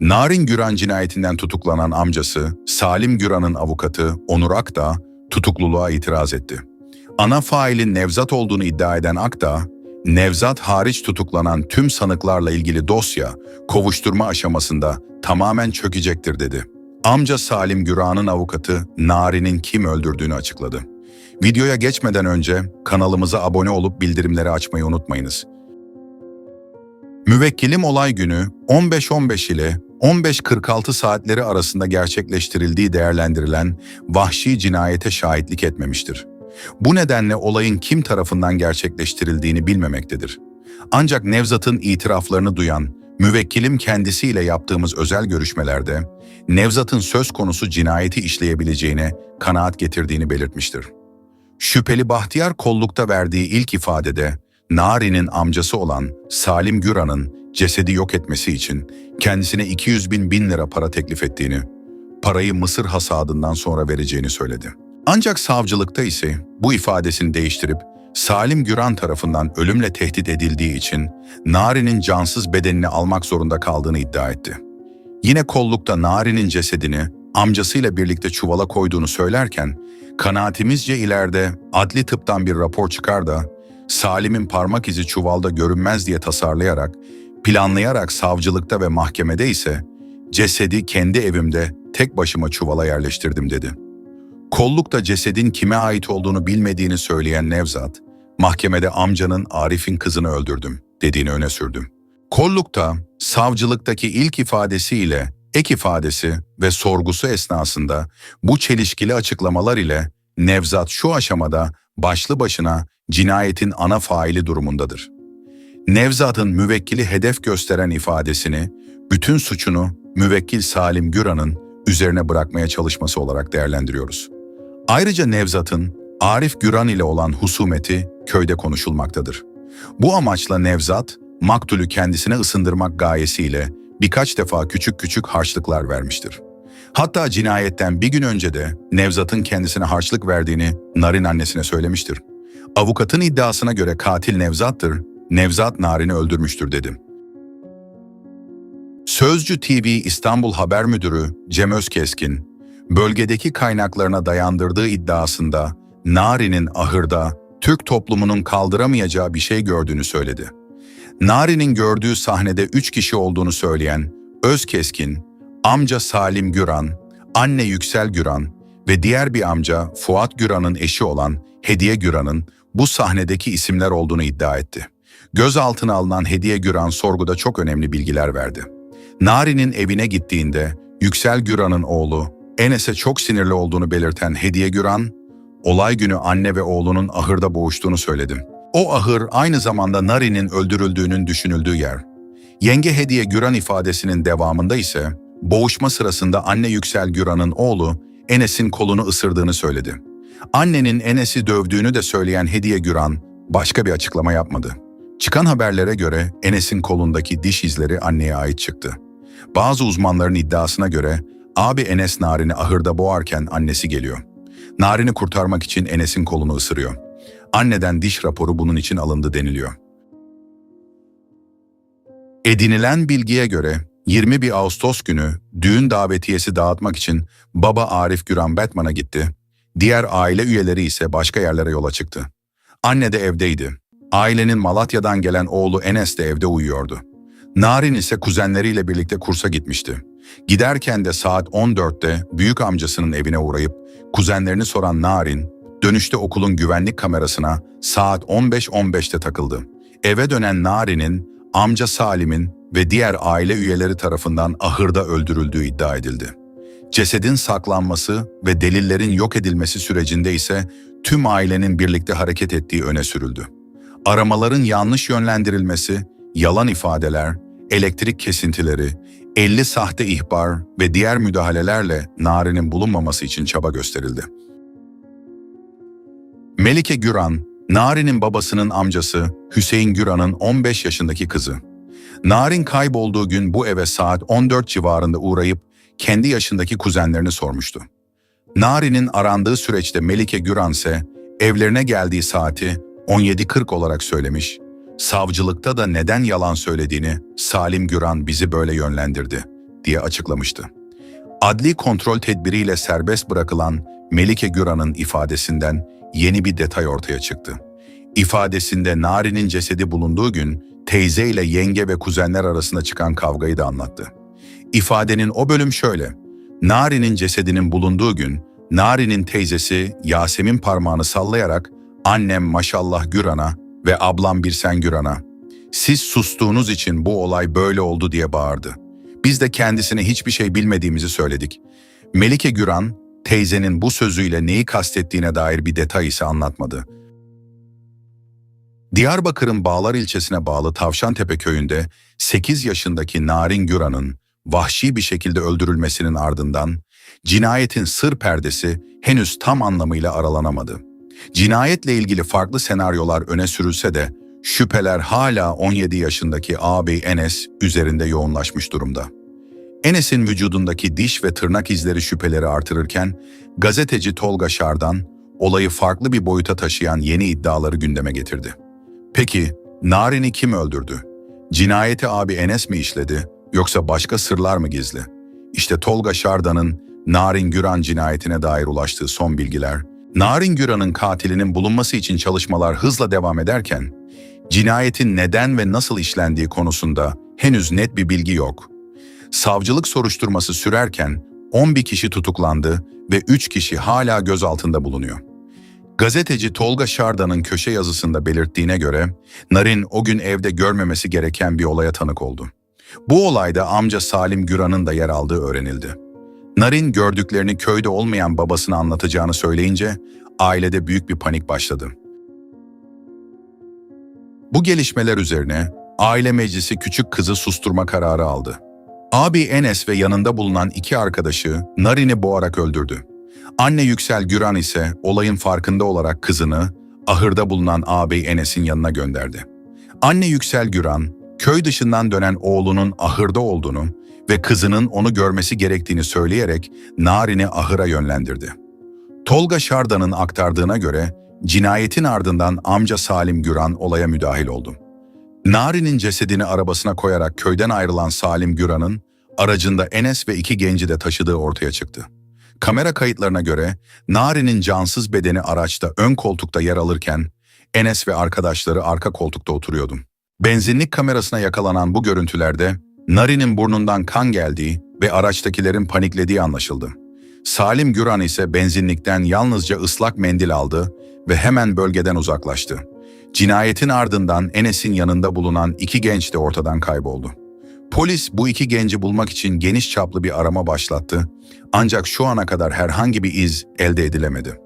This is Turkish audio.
Narin Güran cinayetinden tutuklanan amcası Salim Güran'ın avukatı Onur Akdağ tutukluluğa itiraz etti. Ana failin Nevzat olduğunu iddia eden Akdağ, Nevzat hariç tutuklanan tüm sanıklarla ilgili dosya kovuşturma aşamasında tamamen çökecektir dedi. Amca Salim Güran'ın avukatı Narin'in kim öldürdüğünü açıkladı. Videoya geçmeden önce kanalımıza abone olup bildirimleri açmayı unutmayınız. Müvekkilim olay günü 15.15 ile 15.46 saatleri arasında gerçekleştirildiği değerlendirilen vahşi cinayete şahitlik etmemiştir. Bu nedenle olayın kim tarafından gerçekleştirildiğini bilmemektedir. Ancak Nevzat'ın itiraflarını duyan, müvekkilim kendisiyle yaptığımız özel görüşmelerde, Nevzat'ın söz konusu cinayeti işleyebileceğine kanaat getirdiğini belirtmiştir. Şüpheli Bahtiyar kollukta verdiği ilk ifadede, Nari'nin amcası olan Salim Güran'ın cesedi yok etmesi için kendisine 200 bin bin lira para teklif ettiğini, parayı Mısır hasadından sonra vereceğini söyledi. Ancak savcılıkta ise bu ifadesini değiştirip Salim Güran tarafından ölümle tehdit edildiği için Nari'nin cansız bedenini almak zorunda kaldığını iddia etti. Yine kollukta Nari'nin cesedini amcasıyla birlikte çuvala koyduğunu söylerken, kanaatimizce ileride adli tıptan bir rapor çıkar da Salim'in parmak izi çuvalda görünmez diye tasarlayarak, planlayarak savcılıkta ve mahkemede ise cesedi kendi evimde tek başıma çuvala yerleştirdim dedi. Kollukta cesedin kime ait olduğunu bilmediğini söyleyen Nevzat, mahkemede amcanın Arif'in kızını öldürdüm dediğini öne sürdüm. Kollukta savcılıktaki ilk ifadesiyle ek ifadesi ve sorgusu esnasında bu çelişkili açıklamalar ile Nevzat şu aşamada başlı başına cinayetin ana faili durumundadır. Nevzat'ın müvekkili hedef gösteren ifadesini, bütün suçunu müvekkil Salim Güran'ın üzerine bırakmaya çalışması olarak değerlendiriyoruz. Ayrıca Nevzat'ın Arif Güran ile olan husumeti köyde konuşulmaktadır. Bu amaçla Nevzat, maktulü kendisine ısındırmak gayesiyle birkaç defa küçük küçük harçlıklar vermiştir. Hatta cinayetten bir gün önce de Nevzat'ın kendisine harçlık verdiğini Narin annesine söylemiştir. Avukatın iddiasına göre katil Nevzat'tır, Nevzat Narin'i öldürmüştür dedim. Sözcü TV İstanbul Haber Müdürü Cem Özkeskin, bölgedeki kaynaklarına dayandırdığı iddiasında Nari'nin ahırda Türk toplumunun kaldıramayacağı bir şey gördüğünü söyledi. Nari'nin gördüğü sahnede üç kişi olduğunu söyleyen Özkeskin, amca Salim Güran, anne Yüksel Güran ve diğer bir amca Fuat Güran'ın eşi olan Hediye Güran'ın bu sahnedeki isimler olduğunu iddia etti. Gözaltına alınan Hediye Güran sorguda çok önemli bilgiler verdi. Nari'nin evine gittiğinde Yüksel Güran'ın oğlu Enes'e çok sinirli olduğunu belirten Hediye Güran, olay günü anne ve oğlunun ahırda boğuştuğunu söyledim. O ahır aynı zamanda Nari'nin öldürüldüğünün düşünüldüğü yer. Yenge Hediye Güran ifadesinin devamında ise boğuşma sırasında anne Yüksel Güran'ın oğlu Enes'in kolunu ısırdığını söyledi. Annenin Enes'i dövdüğünü de söyleyen Hediye Güran başka bir açıklama yapmadı. Çıkan haberlere göre Enes'in kolundaki diş izleri anneye ait çıktı. Bazı uzmanların iddiasına göre abi Enes Narin'i ahırda boğarken annesi geliyor. Narin'i kurtarmak için Enes'in kolunu ısırıyor. Anneden diş raporu bunun için alındı deniliyor. Edinilen bilgiye göre 21 Ağustos günü düğün davetiyesi dağıtmak için baba Arif Güran Batman'a gitti. Diğer aile üyeleri ise başka yerlere yola çıktı. Anne de evdeydi. Ailenin Malatya'dan gelen oğlu Enes de evde uyuyordu. Narin ise kuzenleriyle birlikte kursa gitmişti. Giderken de saat 14'te büyük amcasının evine uğrayıp kuzenlerini soran Narin, dönüşte okulun güvenlik kamerasına saat 15.15'te takıldı. Eve dönen Narin'in amca Salim'in ve diğer aile üyeleri tarafından ahırda öldürüldüğü iddia edildi. Cesedin saklanması ve delillerin yok edilmesi sürecinde ise tüm ailenin birlikte hareket ettiği öne sürüldü. Aramaların yanlış yönlendirilmesi, yalan ifadeler, elektrik kesintileri, 50 sahte ihbar ve diğer müdahalelerle Nari'nin bulunmaması için çaba gösterildi. Melike Güran, Nari'nin babasının amcası Hüseyin Güran'ın 15 yaşındaki kızı. Narin kaybolduğu gün bu eve saat 14 civarında uğrayıp kendi yaşındaki kuzenlerini sormuştu. Nari'nin arandığı süreçte Melike Güran ise evlerine geldiği saati 17.40 olarak söylemiş. Savcılıkta da neden yalan söylediğini Salim Güran bizi böyle yönlendirdi diye açıklamıştı. Adli kontrol tedbiriyle serbest bırakılan Melike Güran'ın ifadesinden yeni bir detay ortaya çıktı. İfadesinde Nari'nin cesedi bulunduğu gün teyze ile yenge ve kuzenler arasında çıkan kavgayı da anlattı. İfadenin o bölüm şöyle. Nari'nin cesedinin bulunduğu gün Nari'nin teyzesi Yasemin parmağını sallayarak annem maşallah Güran'a ve ablam Birsen Güran'a siz sustuğunuz için bu olay böyle oldu diye bağırdı. Biz de kendisine hiçbir şey bilmediğimizi söyledik. Melike Güran, teyzenin bu sözüyle neyi kastettiğine dair bir detay ise anlatmadı. Diyarbakır'ın Bağlar ilçesine bağlı Tavşantepe köyünde 8 yaşındaki Narin Güran'ın vahşi bir şekilde öldürülmesinin ardından cinayetin sır perdesi henüz tam anlamıyla aralanamadı. Cinayetle ilgili farklı senaryolar öne sürülse de şüpheler hala 17 yaşındaki ağabey Enes üzerinde yoğunlaşmış durumda. Enes'in vücudundaki diş ve tırnak izleri şüpheleri artırırken gazeteci Tolga Şardan olayı farklı bir boyuta taşıyan yeni iddiaları gündeme getirdi. Peki Narin'i kim öldürdü? Cinayeti abi Enes mi işledi yoksa başka sırlar mı gizli? İşte Tolga Şardan'ın Narin Güran cinayetine dair ulaştığı son bilgiler, Narin Güran'ın katilinin bulunması için çalışmalar hızla devam ederken, cinayetin neden ve nasıl işlendiği konusunda henüz net bir bilgi yok. Savcılık soruşturması sürerken 11 kişi tutuklandı ve 3 kişi hala gözaltında bulunuyor. Gazeteci Tolga Şardan'ın köşe yazısında belirttiğine göre Narin o gün evde görmemesi gereken bir olaya tanık oldu. Bu olayda amca Salim Güran'ın da yer aldığı öğrenildi. Narin gördüklerini köyde olmayan babasına anlatacağını söyleyince ailede büyük bir panik başladı. Bu gelişmeler üzerine aile meclisi küçük kızı susturma kararı aldı. Abi Enes ve yanında bulunan iki arkadaşı Narin'i boğarak öldürdü. Anne Yüksel Güran ise olayın farkında olarak kızını ahırda bulunan ağabey Enes'in yanına gönderdi. Anne Yüksel Güran, köy dışından dönen oğlunun ahırda olduğunu ve kızının onu görmesi gerektiğini söyleyerek Narin'i ahıra yönlendirdi. Tolga Şardan'ın aktardığına göre cinayetin ardından amca Salim Güran olaya müdahil oldu. Nari'nin cesedini arabasına koyarak köyden ayrılan Salim Güran'ın aracında Enes ve iki genci de taşıdığı ortaya çıktı. Kamera kayıtlarına göre Nari'nin cansız bedeni araçta ön koltukta yer alırken Enes ve arkadaşları arka koltukta oturuyordu. Benzinlik kamerasına yakalanan bu görüntülerde Nari'nin burnundan kan geldiği ve araçtakilerin paniklediği anlaşıldı. Salim Güran ise benzinlikten yalnızca ıslak mendil aldı ve hemen bölgeden uzaklaştı. Cinayetin ardından Enes'in yanında bulunan iki genç de ortadan kayboldu. Polis bu iki genci bulmak için geniş çaplı bir arama başlattı ancak şu ana kadar herhangi bir iz elde edilemedi.